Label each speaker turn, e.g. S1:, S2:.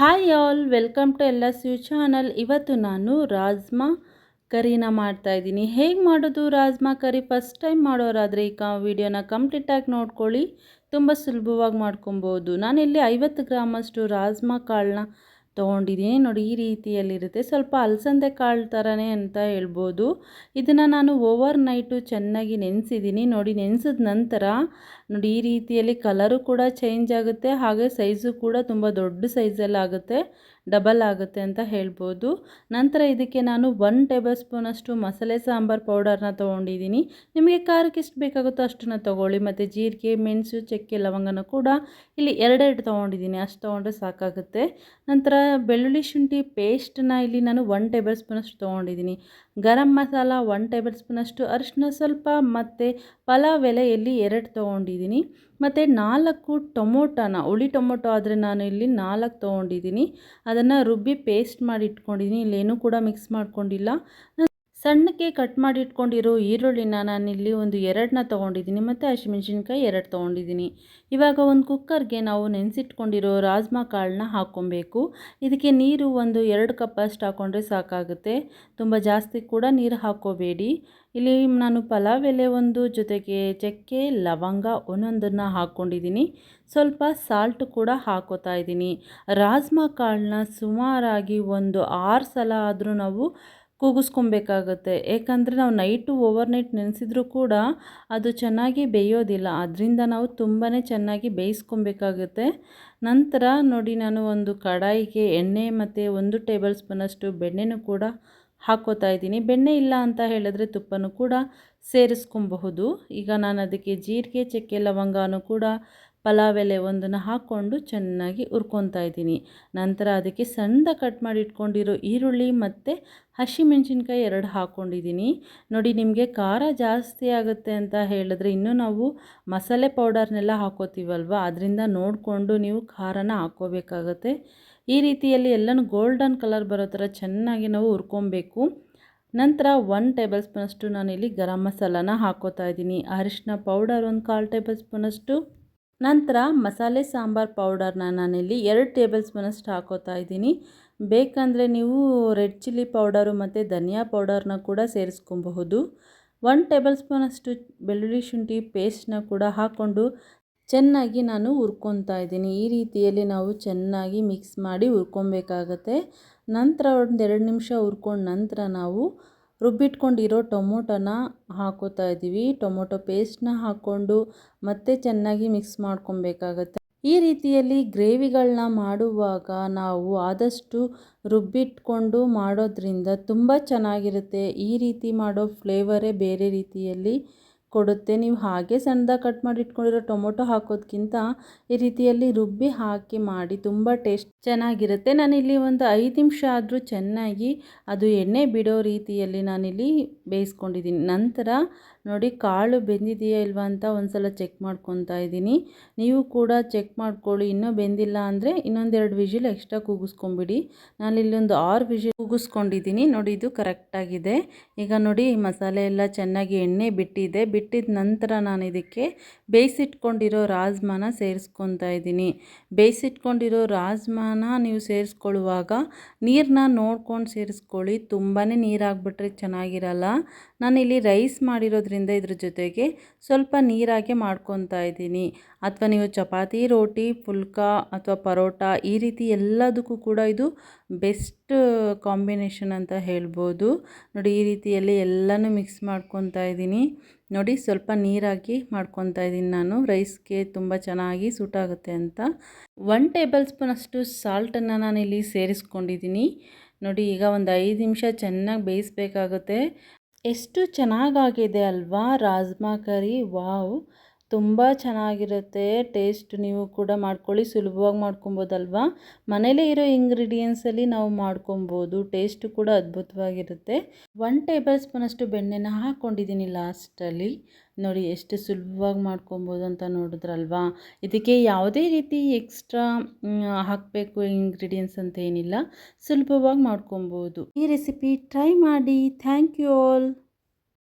S1: Hi all, welcome to ಎಲ್ಲ ಸ್ಯೂ channel. ಇವತ್ತು ನಾನು ರಾಜ್ಮಾ ಕರಿನ ಮಾಡ್ತಾ ಇದ್ದೀನಿ. ಹೇಗೆ ಮಾಡೋದು ರಾಜ್ಮಾ ಕರಿ? ಫಸ್ಟ್ ಟೈಮ್ ಮಾಡೋರಾದರೆ ಈ ಕ ವಿಡಿಯೋನ ಕಂಪ್ಲೀಟಾಗಿ ನೋಡ್ಕೊಳ್ಳಿ. ತುಂಬ ಸುಲಭವಾಗಿ ಮಾಡ್ಕೊಬೋದು. ನಾನಿಲ್ಲಿ ಐವತ್ತು ಗ್ರಾಮಷ್ಟು ರಾಜ್ಮಾ ಕಾಳನ್ನ ತೊಗೊಂಡಿದ್ದೀನಿ. ನೋಡಿ, ಈ ರೀತಿಯಲ್ಲಿರುತ್ತೆ. ಸ್ವಲ್ಪ ಅಲಸಂದೆ ಕಾಳು ಥರನೇ ಅಂತ ಹೇಳ್ಬೋದು. ಇದನ್ನು ನಾನು ಓವರ್ ನೈಟು ಚೆನ್ನಾಗಿ ನೆನೆಸಿದ್ದೀನಿ. ನೋಡಿ, ನೆನೆಸಿದ ನಂತರ ನೋಡಿ, ಈ ರೀತಿಯಲ್ಲಿ ಕಲರು ಕೂಡ ಚೇಂಜ್ ಆಗುತ್ತೆ, ಹಾಗೆ ಸೈಜು ಕೂಡ ತುಂಬ ದೊಡ್ಡ ಸೈಜಲ್ಲಿ ಆಗುತ್ತೆ ಡಬಲ್ ಆಗುತ್ತೆ ಅಂತ ಹೇಳ್ಬೋದು. ನಂತರ ಇದಕ್ಕೆ ನಾನು ಒನ್ ಟೇಬಲ್ ಸ್ಪೂನಷ್ಟು ಮಸಾಲೆ ಸಾಂಬಾರು ಪೌಡರ್ನ ತೊಗೊಂಡಿದ್ದೀನಿ. ನಿಮಗೆ ಖಾರಕ್ಕೆ ಎಷ್ಟು ಬೇಕಾಗುತ್ತೋ ಅಷ್ಟನ್ನು ತೊಗೊಳ್ಳಿ, ಮತ್ತು ಜೀರಿಗೆ, ಮೆಣಸು, ಚಕ್ಕೆ, ಲವಂಗನ ಕೂಡ ಇಲ್ಲಿ ಎರಡೆರಡು ತೊಗೊಂಡಿದ್ದೀನಿ, ಅಷ್ಟು ತೊಗೊಂಡ್ರೆ ಸಾಕಾಗುತ್ತೆ. ನಂತರ ಬೆಳ್ಳುಳ್ಳಿ ಶುಂಠಿ ಪೇಸ್ಟನ್ನ ಇಲ್ಲಿ ನಾನು ಒನ್ ಟೇಬಲ್ ಸ್ಪೂನಷ್ಟು ತೊಗೊಂಡಿದ್ದೀನಿ. ಗರಂ ಮಸಾಲ ಒನ್ ಟೇಬಲ್ ಸ್ಪೂನಷ್ಟು ಅರಿಶಿನ ಸ್ವಲ್ಪ ಮತ್ತು ಪಲಾವ್ ಎಲೆಯಲ್ಲಿ ಎರಡು ತೊಗೊಂಡಿದ್ದೀನಿ. ಮತ್ತು ನಾಲ್ಕು ಟೊಮೊಟೊನ, ಹುಳಿ ಟೊಮೊಟೊ ಆದರೆ ನಾನು ಇಲ್ಲಿ ನಾಲ್ಕು ತೊಗೊಂಡಿದ್ದೀನಿ. ಅದನ್ನು ರುಬ್ಬಿ ಪೇಸ್ಟ್ ಮಾಡಿ ಇಟ್ಕೊಂಡಿದ್ದೀನಿ. ಇಲ್ಲೇನೂ ಕೂಡ ಮಿಕ್ಸ್ ಮಾಡ್ಕೊಂಡಿಲ್ಲ. ಸಣ್ಣಕ್ಕೆ ಕಟ್ ಮಾಡಿ ಇಟ್ಕೊಂಡಿರೋ ಈರುಳ್ಳಿನ ನಾನಿಲ್ಲಿ ಒಂದು ಎರಡನ್ನ ತೊಗೊಂಡಿದ್ದೀನಿ ಮತ್ತು ಹಸಿಮೆಣ್ಸಿನ್ಕಾಯಿ ಎರಡು ತೊಗೊಂಡಿದ್ದೀನಿ. ಇವಾಗ ಒಂದು ಕುಕ್ಕರ್ಗೆ ನಾವು ನೆನೆಸಿಟ್ಕೊಂಡಿರೋ ರಾಜ್ಮಾ ಕಾಳನ್ನ ಹಾಕ್ಕೊಬೇಕು. ಇದಕ್ಕೆ ನೀರು ಒಂದು ಎರಡು ಕಪ್ ಅಷ್ಟು ಹಾಕ್ಕೊಂಡ್ರೆ ಸಾಕಾಗುತ್ತೆ. ತುಂಬ ಜಾಸ್ತಿ ಕೂಡ ನೀರು ಹಾಕ್ಕೋಬೇಡಿ. ಇಲ್ಲಿ ನಾನು ಪಲಾವ್ ಎಲೆ ಒಂದು ಜೊತೆಗೆ ಚಕ್ಕೆ, ಲವಂಗ ಒಂದೊಂದನ್ನು ಹಾಕ್ಕೊಂಡಿದ್ದೀನಿ. ಸ್ವಲ್ಪ ಸಾಲ್ಟ್ ಕೂಡ ಹಾಕೋತಾ ಇದ್ದೀನಿ. ರಾಜ್ಮಾ ಕಾಳನ್ನ ಸುಮಾರಾಗಿ ಒಂದು ಆರು ಸಲ ಆದರೂ ನಾವು ಕೂಗಿಸ್ಕೊಬೇಕಾಗತ್ತೆ. ಏಕೆಂದರೆ ನಾವು ನೈಟು ಓವರ್ ನೈಟ್ ನೆನೆಸಿದ್ರೂ ಕೂಡ ಅದು ಚೆನ್ನಾಗಿ ಬೇಯೋದಿಲ್ಲ. ಅದರಿಂದ ನಾವು ತುಂಬಾ ಚೆನ್ನಾಗಿ ಬೇಯಿಸ್ಕೊಬೇಕಾಗುತ್ತೆ. ನಂತರ ನೋಡಿ ನಾನು ಒಂದು ಕಡಾಯಿಗೆ ಎಣ್ಣೆ ಮತ್ತು ಒಂದು ಟೇಬಲ್ ಸ್ಪೂನಷ್ಟು ಬೆಣ್ಣೆನೂ ಕೂಡ ಹಾಕೋತಾ ಇದ್ದೀನಿ. ಬೆಣ್ಣೆ ಇಲ್ಲ ಅಂತ ಹೇಳಿದ್ರೆ ತುಪ್ಪನೂ ಕೂಡ ಸೇರಿಸ್ಕೊಬಹುದು. ಈಗ ನಾನು ಅದಕ್ಕೆ ಜೀರಿಗೆ, ಚಕ್ಕೆ, ಲವಂಗನೂ ಕೂಡ ಪಲಾವ್ ಎಲೆ ಒಂದನ್ನು ಹಾಕ್ಕೊಂಡು ಚೆನ್ನಾಗಿ ಉರ್ಕೊತಾ ಇದ್ದೀನಿ. ನಂತರ ಅದಕ್ಕೆ ಸಣ್ಣ ಕಟ್ ಮಾಡಿ ಇಟ್ಕೊಂಡಿರೋ ಈರುಳ್ಳಿ ಮತ್ತು ಹಸಿಮೆಣ್ಸಿನ್ಕಾಯಿ ಎರಡು ಹಾಕ್ಕೊಂಡಿದ್ದೀನಿ. ನೋಡಿ, ನಿಮಗೆ ಖಾರ ಜಾಸ್ತಿ ಆಗುತ್ತೆ ಅಂತ ಹೇಳಿದ್ರೆ ಇನ್ನೂ ನಾವು ಮಸಾಲೆ ಪೌಡರ್ನೆಲ್ಲ ಹಾಕೋತೀವಲ್ವ? ಅದರಿಂದ ನೋಡಿಕೊಂಡು ನೀವು ಖಾರನ ಹಾಕ್ಕೋಬೇಕಾಗತ್ತೆ ಈ ರೀತಿಯಲ್ಲಿ ಎಲ್ಲನೂ ಗೋಲ್ಡನ್ ಕಲರ್ ಬರೋ ಥರ ಚೆನ್ನಾಗಿ ನಾವು ಹುರ್ಕೊಬೇಕು. ನಂತರ ಒನ್ ಟೇಬಲ್ ಸ್ಪೂನಷ್ಟು ನಾನಿಲ್ಲಿ ಗರಂ ಮಸಾಲಾನ ಹಾಕೋತಾ ಇದ್ದೀನಿ. ಅರಿಶಿನ ಪೌಡರ್ ಒಂದು ಕಾಲು ಟೇಬಲ್ ಸ್ಪೂನಷ್ಟು. ನಂತರ ಮಸಾಲೆ ಸಾಂಬಾರು ಪೌಡರ್ನ ನಾನಿಲ್ಲಿ ಎರಡು ಟೇಬಲ್ ಸ್ಪೂನಷ್ಟು ಹಾಕೋತಾ ಇದ್ದೀನಿ. ಬೇಕಂದರೆ ನೀವು ರೆಡ್ ಚಿಲ್ಲಿ ಪೌಡರು ಮತ್ತು ಧನಿಯಾ ಪೌಡರ್ನ ಕೂಡ ಸೇರಿಸ್ಕೊಬಹುದು. ಒನ್ ಟೇಬಲ್ ಸ್ಪೂನಷ್ಟು ಬೆಳ್ಳುಳ್ಳಿ ಶುಂಠಿ ಪೇಸ್ಟ್ನ ಕೂಡ ಹಾಕ್ಕೊಂಡು ಚೆನ್ನಾಗಿ ನಾನು ಹುರ್ಕೊತಾ ಇದ್ದೀನಿ. ಈ ರೀತಿಯಲ್ಲಿ ನಾವು ಚೆನ್ನಾಗಿ ಮಿಕ್ಸ್ ಮಾಡಿ ಹುರ್ಕೊಬೇಕಾಗತ್ತೆ. ನಂತರ ಒಂದು ಎರಡು ನಿಮಿಷ ಹುರ್ಕೊಂಡು ನಂತರ ನಾವು ರುಬ್ಬಿಟ್ಕೊಂಡಿರೋ ಟೊಮೊಟೊನ ಹಾಕೋತಾ ಇದ್ದೀವಿ. ಟೊಮೊಟೊ ಪೇಸ್ಟ್ನ ಹಾಕ್ಕೊಂಡು ಮತ್ತೆ ಚೆನ್ನಾಗಿ ಮಿಕ್ಸ್ ಮಾಡ್ಕೊಬೇಕಾಗತ್ತೆ. ಈ ರೀತಿಯಲ್ಲಿ ಗ್ರೇವಿಗಳನ್ನ ಮಾಡುವಾಗ ನಾವು ಆದಷ್ಟು ರುಬ್ಬಿಟ್ಕೊಂಡು ಮಾಡೋದ್ರಿಂದ ತುಂಬ ಚೆನ್ನಾಗಿರುತ್ತೆ. ಈ ರೀತಿ ಮಾಡೋ ಫ್ಲೇವರೇ ಬೇರೆ ರೀತಿಯಲ್ಲಿ ಕೊಡುತ್ತೆ. ನೀವು ಹಾಗೆ ಸಣ್ಣದಾಗಿ ಕಟ್ ಮಾಡಿ ಇಟ್ಕೊಂಡಿರೋ ಟೊಮೊಟೊ ಹಾಕೋದಕ್ಕಿಂತ ಈ ರೀತಿಯಲ್ಲಿ ರುಬ್ಬಿ ಹಾಕಿ ಮಾಡಿ ತುಂಬ ಟೇಸ್ಟ್ ಚೆನ್ನಾಗಿರುತ್ತೆ. ನಾನಿಲ್ಲಿ ಒಂದು ಐದು ನಿಮಿಷ ಆದರೂ ಚೆನ್ನಾಗಿ ಅದು ಎಣ್ಣೆ ಬಿಡೋ ರೀತಿಯಲ್ಲಿ ನಾನಿಲ್ಲಿ ಬೇಯಿಸ್ಕೊಂಡಿದ್ದೀನಿ. ನಂತರ ನೋಡಿ ಕಾಳು ಬೆಂದಿದೆಯಾ ಇಲ್ವಾ ಅಂತ ಒಂದು ಸಲ ಚೆಕ್ ಮಾಡ್ಕೊತಾ ಇದ್ದೀನಿ. ನೀವು ಕೂಡ ಚೆಕ್ ಮಾಡ್ಕೊಳ್ಳಿ. ಇನ್ನೂ ಬೆಂದಿಲ್ಲ ಅಂದರೆ ಇನ್ನೊಂದೆರಡು ವಿಜಿಲ್ ಎಕ್ಸ್ಟ್ರಾ ಕೂಗಿಸ್ಕೊಂಬಿಡಿ. ಇಲ್ಲಿ ಒಂದು ಆರು ವಿಜಿಲ್ ಕೂಗಿಸ್ಕೊಂಡಿದ್ದೀನಿ. ನೋಡಿ ಇದು ಕರೆಕ್ಟಾಗಿದೆ. ಈಗ ನೋಡಿ ಮಸಾಲೆ ಎಲ್ಲ ಚೆನ್ನಾಗಿ ಎಣ್ಣೆ ಬಿಟ್ಟಿದೆ. ಬಿಟ್ಟಿದ ನಂತರ ನಾನು ಇದಕ್ಕೆ ಬೇಯಿಸಿಟ್ಕೊಂಡಿರೋ ರಾಜ್ಮಾನ ಸೇರಿಸ್ಕೊತಾ ಇದ್ದೀನಿ. ಬೇಯಿಸಿಟ್ಕೊಂಡಿರೋ ರಾಜ್ಮಾನ ನೀವು ಸೇರಿಸ್ಕೊಳ್ಳುವಾಗ ನೀರನ್ನ ನೋಡ್ಕೊಂಡು ಸೇರಿಸ್ಕೊಳ್ಳಿ. ತುಂಬಾ ನೀರಾಗ್ಬಿಟ್ರೆ ಚೆನ್ನಾಗಿರಲ್ಲ. ನಾನಿಲ್ಲಿ ರೈಸ್ ಮಾಡಿರೋದ್ರಿಂದ ಇದ್ರ ಜೊತೆಗೆ ಸ್ವಲ್ಪ ನೀರಾಗೆ ಮಾಡ್ಕೊತಾ ಇದ್ದೀನಿ. ಅಥವಾ ನೀವು ಚಪಾತಿ, ರೋಟಿ ಫುಲ್ಕ ಅಥವಾ ಪರೋಟ ಈ ರೀತಿ ಎಲ್ಲದಕ್ಕೂ ಕೂಡ ಇದು ಬೆಸ್ಟ್ ಕಾಂಬಿನೇಷನ್ ಅಂತ ಹೇಳ್ಬೋದು. ನೋಡಿ, ಈ ರೀತಿಯಲ್ಲಿ ಎಲ್ಲನೂ ಮಿಕ್ಸ್ ಮಾಡ್ಕೊತಾ ಇದ್ದೀನಿ. ನೋಡಿ, ಸ್ವಲ್ಪ ನೀರಾಗಿ ಮಾಡ್ಕೊತಾ ಇದ್ದೀನಿ ನಾನು. ರೈಸ್ಗೆ ತುಂಬ ಚೆನ್ನಾಗಿ ಸೂಟ್ ಆಗುತ್ತೆ ಅಂತ. ಒನ್ ಟೇಬಲ್ ಸ್ಪೂನ್ ಅಷ್ಟು ಸಾಲ್ಟನ್ನು ನಾನಿಲ್ಲಿ ಸೇರಿಸ್ಕೊಂಡಿದ್ದೀನಿ. ನೋಡಿ, ಈಗ ಒಂದು ಐದು ನಿಮಿಷ ಚೆನ್ನಾಗಿ ಬೇಯಿಸ್ಬೇಕಾಗುತ್ತೆ. ಎಷ್ಟು ಚೆನ್ನಾಗಾಗಿದೆ ಅಲ್ವಾ? Rajma curry, wow. ತುಂಬ ಚೆನ್ನಾಗಿರುತ್ತೆ. ಟೇಸ್ಟ್ ನೀವು ಕೂಡ ಮಾಡ್ಕೊಳ್ಳಿ. ಸುಲಭವಾಗಿ ಮಾಡ್ಕೊಬೋದಲ್ವಾ? ಮನೇಲೇ ಇರೋ ಇಂಗ್ರೀಡಿಯೆಂಟ್ಸಲ್ಲಿ ನಾವು ಮಾಡ್ಕೊಬೋದು. ಟೇಸ್ಟು ಕೂಡ ಅದ್ಭುತವಾಗಿರುತ್ತೆ. ಒನ್ ಟೇಬಲ್ ಸ್ಪೂನಷ್ಟು ಬೆಣ್ಣೆನ ಹಾಕ್ಕೊಂಡಿದ್ದೀನಿ ಲಾಸ್ಟಲ್ಲಿ ನೋಡಿ ಎಷ್ಟು ಸುಲಭವಾಗಿ ಮಾಡ್ಕೊಬೋದು ಅಂತ ನೋಡಿದ್ರಲ್ವಾ? ಇದಕ್ಕೆ ಯಾವುದೇ ರೀತಿ ಎಕ್ಸ್ಟ್ರಾ ಹಾಕಬೇಕು ಇಂಗ್ರೀಡಿಯೆಂಟ್ಸ್ ಅಂತ ಏನಿಲ್ಲ. ಸುಲಭವಾಗಿ ಮಾಡ್ಕೊಬೋದು. ಈ ರೆಸಿಪಿ ಟ್ರೈ ಮಾಡಿ. Thank you all